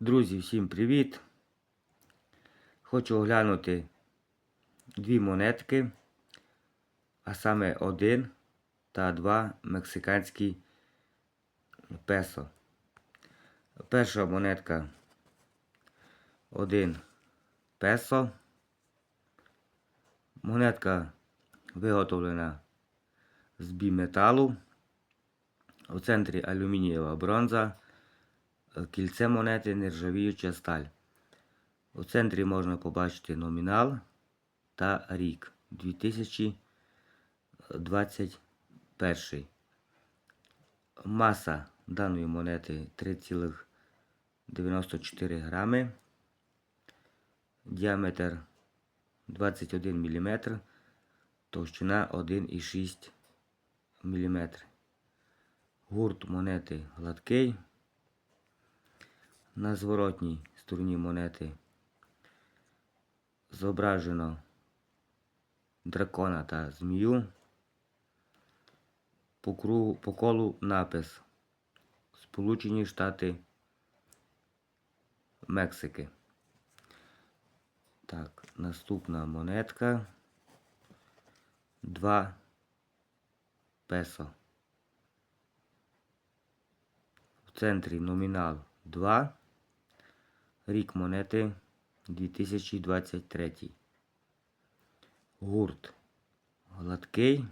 Друзі, всім привіт! Хочу оглянути дві монетки, а саме один та два мексиканські песо. Перша монетка 1 песо. Монетка виготовлена з біметалу. У центрі алюмінієва бронза. Кільце монети нержавіюча сталь. У центрі можна побачити номінал та рік 2021. Маса даної монети 3,94 грами. Діаметр 21 мм. Товщина 1,6 мм. Гурт монети гладкий. На зворотній стороні монети зображено дракона та змію. По, кругу, по колу напис Сполучені Штати Мексики. Так, наступна монетка 2 песо. В центрі номінал 2. Рік монети 2023. Гурт гладкий.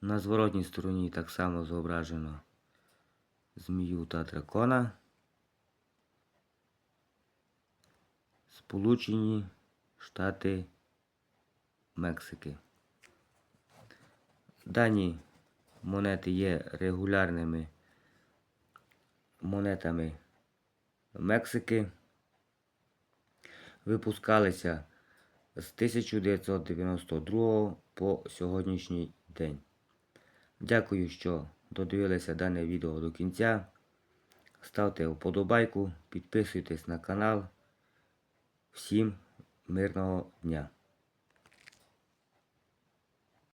На зворотній стороні так само зображено змію та дракона. Сполучені Штати Мексики. Дані монети є регулярними монетами Мексики. Випускалися з 1992 по сьогоднішній день. Дякую, що додивилися дане відео до кінця. Ставте вподобайку, підписуйтесь на канал. Всім мирного дня!